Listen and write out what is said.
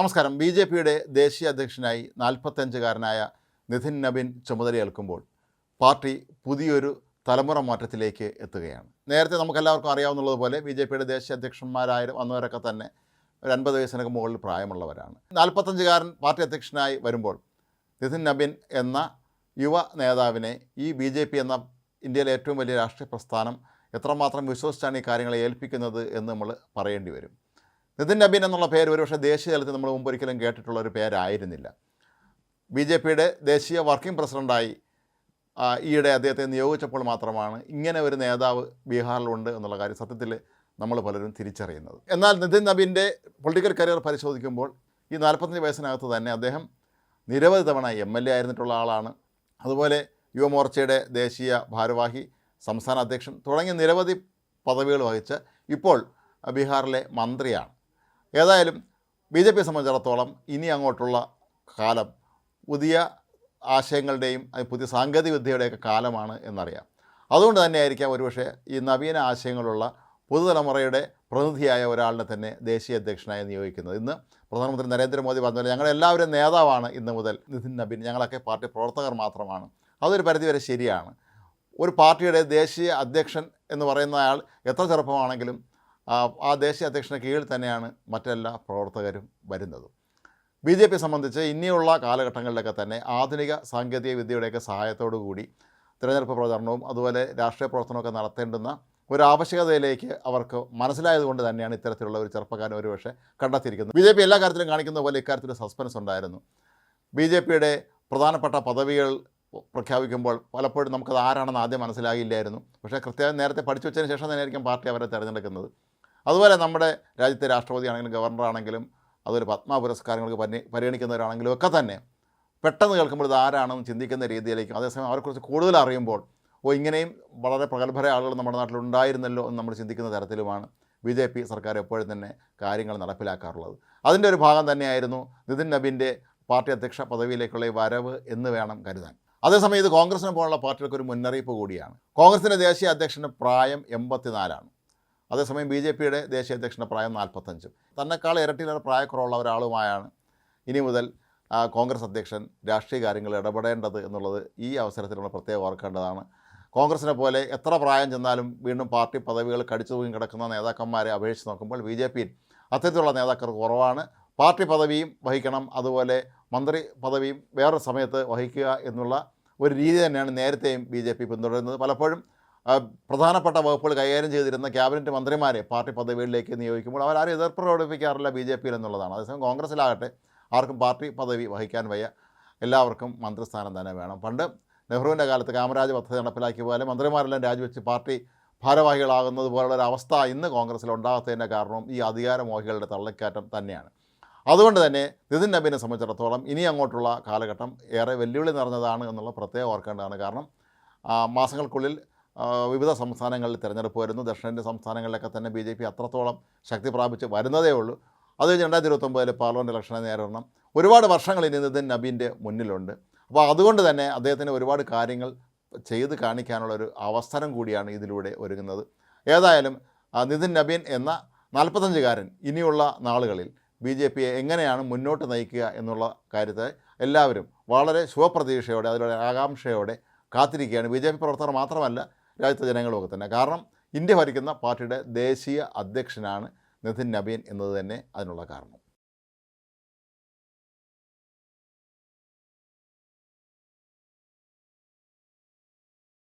നമസ്കാരം. B J പിയുടെ ദേശീയ അധ്യക്ഷനായി നാൽപ്പത്തഞ്ചുകാരനായ നിതിൻ നബിൻ ചുമതലയേൽക്കുമ്പോൾ പാർട്ടി പുതിയൊരു തലമുറ മാറ്റത്തിലേക്ക് എത്തുകയാണ്. നേരത്തെ നമുക്കെല്ലാവർക്കും അറിയാവുന്നതുപോലെ ബി ജെ പിയുടെ ദേശീയ അധ്യക്ഷന്മാരായ വന്നവരൊക്കെ തന്നെ ഒരു അൻപത് വയസ്സിനൊക്കെ മുകളിൽ പ്രായമുള്ളവരാണ്. നാൽപ്പത്തഞ്ചുകാരൻ പാർട്ടി അധ്യക്ഷനായി വരുമ്പോൾ നിതിൻ നബിൻ എന്ന യുവ നേതാവിനെ ഈ ബി ജെ പി എന്ന ഇന്ത്യയിലെ ഏറ്റവും വലിയ രാഷ്ട്രീയ പ്രസ്ഥാനം എത്രമാത്രം വിശ്വസിച്ചാണ് ഈ കാര്യങ്ങളെ ഏൽപ്പിക്കുന്നത് എന്ന് നമ്മൾ പറയേണ്ടി വരും. നിതിൻ നബീൻ എന്നുള്ള പേര് ഒരുപക്ഷെ ദേശീയ തലത്തിൽ നമ്മൾ മുമ്പ് ഒരിക്കലും കേട്ടിട്ടുള്ള ഒരു പേരായിരുന്നില്ല. ബി ജെ പിയുടെ ദേശീയ വർക്കിംഗ് പ്രസിഡന്റായി ഈയിടെ അദ്ദേഹത്തെ നിയോഗിച്ചപ്പോൾ മാത്രമാണ് ഇങ്ങനെ ഒരു നേതാവ് ബീഹാറിലുണ്ട് എന്നുള്ള കാര്യം സത്യത്തിൽ നമ്മൾ പലരും തിരിച്ചറിയുന്നത്. എന്നാൽ നിതിൻ നബീന്റെ പൊളിറ്റിക്കൽ കരിയർ പരിശോധിക്കുമ്പോൾ ഈ നാൽപ്പത്തഞ്ച് വയസ്സിനകത്ത് തന്നെ അദ്ദേഹം നിരവധി തവണ എം എൽ എ ആയിരുന്നിട്ടുള്ള ആളാണ്. അതുപോലെ യുവമോർച്ചയുടെ ദേശീയ ഭാരവാഹി സംസ്ഥാന അധ്യക്ഷൻ തുടങ്ങിയ നിരവധി പദവികൾ വഹിച്ച് ഇപ്പോൾ ബീഹാറിലെ മന്ത്രിയാണ്. ഏതായാലും ബി ജെ പിയെ സംബന്ധിച്ചിടത്തോളം ഇനി അങ്ങോട്ടുള്ള കാലം പുതിയ ആശയങ്ങളുടെയും പുതിയ സാങ്കേതിക വിദ്യയുടെയൊക്കെ കാലമാണ് എന്നറിയാം. അതുകൊണ്ട് തന്നെ ആയിരിക്കാം ഒരുപക്ഷെ ഈ നവീന ആശയങ്ങളുള്ള പുതുതലമുറയുടെ പ്രതിനിധിയായ ഒരാളിനെ തന്നെ ദേശീയ അധ്യക്ഷനായി നിയോഗിക്കുന്നത്. ഇന്ന് പ്രധാനമന്ത്രി നരേന്ദ്രമോദി പറഞ്ഞ പോലെ ഞങ്ങളെല്ലാവരും നേതാവാണ് ഇന്ന് മുതൽ നിതിൻ നബീൻ. ഞങ്ങളൊക്കെ പാർട്ടി പ്രവർത്തകർ മാത്രമാണ്. അതൊരു പരിധിവരെ ശരിയാണ്. ഒരു പാർട്ടിയുടെ ദേശീയ അധ്യക്ഷൻ എന്ന് പറയുന്ന അയാൾ എത്ര ചെറുപ്പമാണെങ്കിലും ആ, ദേശീയ അധ്യക്ഷന് കീഴിൽ തന്നെയാണ് മറ്റെല്ലാ പ്രവർത്തകരും വരുന്നത്. ബി ജെ പി സംബന്ധിച്ച് ഇനിയുള്ള കാലഘട്ടങ്ങളിലൊക്കെ തന്നെ ആധുനിക സാങ്കേതിക വിദ്യയുടെയൊക്കെ സഹായത്തോടു കൂടി തിരഞ്ഞെടുപ്പ് പ്രചരണവും അതുപോലെ രാഷ്ട്രീയ പ്രവർത്തനമൊക്കെ നടത്തേണ്ടുന്ന ഒരു ആവശ്യകതയിലേക്ക് അവർക്ക് മനസ്സിലായതുകൊണ്ട് തന്നെയാണ് ഇത്തരത്തിലുള്ള ഒരു ചെറുപ്പക്കാരൻ ഒരുപക്ഷെ കണ്ടെത്തിയിരിക്കുന്നത്. ബി ജെ പി എല്ലാ കാര്യത്തിലും കാണിക്കുന്ന പോലെ ഇക്കാര്യത്തിൽ സസ്പെൻസ് ഉണ്ടായിരുന്നു. ബി ജെ പിയുടെ പ്രധാനപ്പെട്ട പദവികൾ പ്രഖ്യാപിക്കുമ്പോൾ പലപ്പോഴും നമുക്കത് ആരാണെന്ന് ആദ്യം മനസ്സിലാകില്ലായിരുന്നു പക്ഷേ കൃത്യമായി നേരത്തെ പഠിച്ചു വെച്ചതിന് ശേഷം തന്നെയായിരിക്കും പാർട്ടി അവരെ തിരഞ്ഞെടുക്കുന്നത്. അതുപോലെ നമ്മുടെ രാജ്യത്തെ രാഷ്ട്രപതി ആണെങ്കിലും ഗവർണറാണെങ്കിലും അതുപോലെ പത്മ പുരസ്കാരങ്ങൾക്ക് പരി പരിഗണിക്കുന്നവരാണെങ്കിലും ഒക്കെ തന്നെ പെട്ടെന്ന് കേൾക്കുമ്പോൾ ഇത് ആരാണെന്ന് ചിന്തിക്കുന്ന രീതിയിലേക്കും അതേസമയം അവരെക്കുറിച്ച് കൂടുതൽ അറിയുമ്പോൾ ഓ ഇങ്ങനെയും വളരെ പ്രഗത്ഭരായ ആളുകൾ നമ്മുടെ നാട്ടിൽ ഉണ്ടായിരുന്നല്ലോ എന്ന് നമ്മൾ ചിന്തിക്കുന്ന തരത്തിലുമാണ് ബി ജെ പി സർക്കാർ എപ്പോഴും തന്നെ കാര്യങ്ങൾ നടപ്പിലാക്കാറുള്ളത്. അതിന്റെ ഒരു ഭാഗം തന്നെയായിരുന്നു നിതിൻ നബിന്റെ പാർട്ടി അധ്യക്ഷ പദവിയിലേക്കുള്ള വരവ് എന്ന് വേണം കരുതാൻ. അതേസമയം ഇത് കോൺഗ്രസിനെ പോലുള്ള പാർട്ടികൾക്ക് ഒരു മുന്നറിയിപ്പ് കൂടിയാണ്. കോൺഗ്രസിന്റെ ദേശീയ അധ്യക്ഷന്റെ പ്രായം എൺപത്തിനാലാണ്. അതേസമയം ബി ജെ പിയുടെ ദേശീയ അധ്യക്ഷന്റെ പ്രായം നാൽപ്പത്തഞ്ചും. തന്നെക്കാൾ ഇരട്ടിയിലേറെ പ്രായക്കുറവുള്ള ഒരാളുമായാണ് ഇനി മുതൽ കോൺഗ്രസ് അധ്യക്ഷൻ രാഷ്ട്രീയ കാര്യങ്ങളിൽ ഇടപെടേണ്ടത് എന്നുള്ളത് ഈ അവസരത്തിൽ നമ്മൾ പ്രത്യേകം ഓർക്കേണ്ടതാണ്. കോൺഗ്രസിനെ പോലെ എത്ര പ്രായം ചെന്നാലും വീണ്ടും പാർട്ടി പദവികൾ കടിച്ചു തൂങ്ങി കിടക്കുന്ന നേതാക്കന്മാരെ അപേക്ഷിച്ച് നോക്കുമ്പോൾ ബി ജെ പിയിൽ അത്തരത്തിലുള്ള നേതാക്കൾ കുറവാണ്. പാർട്ടി പദവിയും വഹിക്കണം അതുപോലെ മന്ത്രി പദവിയും വേറൊരു സമയത്ത് വഹിക്കുക എന്നുള്ള ഒരു രീതി തന്നെയാണ് നേരത്തെയും ബി ജെ പി പിന്തുടരുന്നത്. പലപ്പോഴും പ്രധാനപ്പെട്ട വകുപ്പുകൾ കൈകാര്യം ചെയ്തിരുന്ന ക്യാബിനറ്റ് മന്ത്രിമാരെ പാർട്ടി പദവികളിലേക്ക് നിയോഗിക്കുമ്പോൾ അവരാരും എതിർപ്പ് പ്രകടിപ്പിക്കാറില്ല ബി ജെ പിയിൽ എന്നുള്ളതാണ്. അതേസമയം കോൺഗ്രസ്സിലാകട്ടെ ആർക്കും പാർട്ടി പദവി വഹിക്കാൻ വയ്യ. എല്ലാവർക്കും മന്ത്രിസ്ഥാനം തന്നെ വേണം. പണ്ട് നെഹ്റുവിന്റെ കാലത്ത് കാമരാജ് പദ്ധതി നടപ്പിലാക്കിയ പോലെ മന്ത്രിമാരെല്ലാം രാജിവെച്ച് പാർട്ടി ഭാരവാഹികളാകുന്നത് പോലുള്ള അവസ്ഥ ഇന്ന് കോൺഗ്രസ്സിൽ ഉണ്ടാകാത്തതിന്റെ കാരണവും ഈ അധികാരമോഹികളുടെ തള്ളിക്കയറ്റം തന്നെയാണ്. അതുകൊണ്ട് തന്നെ നിതിൻ നബീനെ സംബന്ധിച്ചിടത്തോളം ഇനി അങ്ങോട്ടുള്ള കാലഘട്ടം ഏറെ വെല്ലുവിളി നിറഞ്ഞതാണ് എന്നുള്ള പ്രത്യേകം ഓർക്കേണ്ടതാണ്. കാരണം മാസങ്ങൾക്കുള്ളിൽ വിവിധ സംസ്ഥാനങ്ങളിൽ തിരഞ്ഞെടുപ്പ് വരുന്നു. ദക്ഷിണേന്ത്യൻ സംസ്ഥാനങ്ങളിലൊക്കെ തന്നെ ബി ജെ പി അത്രത്തോളം ശക്തി പ്രാപിച്ച് വരുന്നതേ ഉള്ളൂ. അത് കഴിഞ്ഞ് രണ്ടായിരത്തി ഇരുപത്തൊമ്പതിൽ പാർലമെന്റ് ഇലക്ഷനെ നേരിടണം. ഒരുപാട് വർഷങ്ങൾ ഇനി നിതിൻ നബീന്റെ മുന്നിലുണ്ട്. അപ്പോൾ അതുകൊണ്ട് തന്നെ അദ്ദേഹത്തിന് ഒരുപാട് കാര്യങ്ങൾ ചെയ്ത് കാണിക്കാനുള്ള ഒരു അവസരം കൂടിയാണ് ഇതിലൂടെ ഒരുങ്ങുന്നത്. ഏതായാലും നിതിൻ നബീൻ എന്ന നാൽപ്പത്തഞ്ചുകാരൻ ഇനിയുള്ള നാളുകളിൽ ബി ജെ പിയെ എങ്ങനെയാണ് മുന്നോട്ട് നയിക്കുക എന്നുള്ള കാര്യത്തെ എല്ലാവരും വളരെ ശുഭപ്രതീക്ഷയോടെ അതിലൂടെ ആകാംക്ഷയോടെ കാത്തിരിക്കുകയാണ്. ബി ജെ പി പ്രവർത്തകർ മാത്രമല്ല രാജ്യത്തെ ജനങ്ങളുമൊക്കെ തന്നെ. കാരണം ഇന്ത്യ ഭരിക്കുന്ന പാർട്ടിയുടെ ദേശീയ അധ്യക്ഷനാണ് നിതിൻ നബീൻ എന്നത് തന്നെ അതിനുള്ള കാരണം.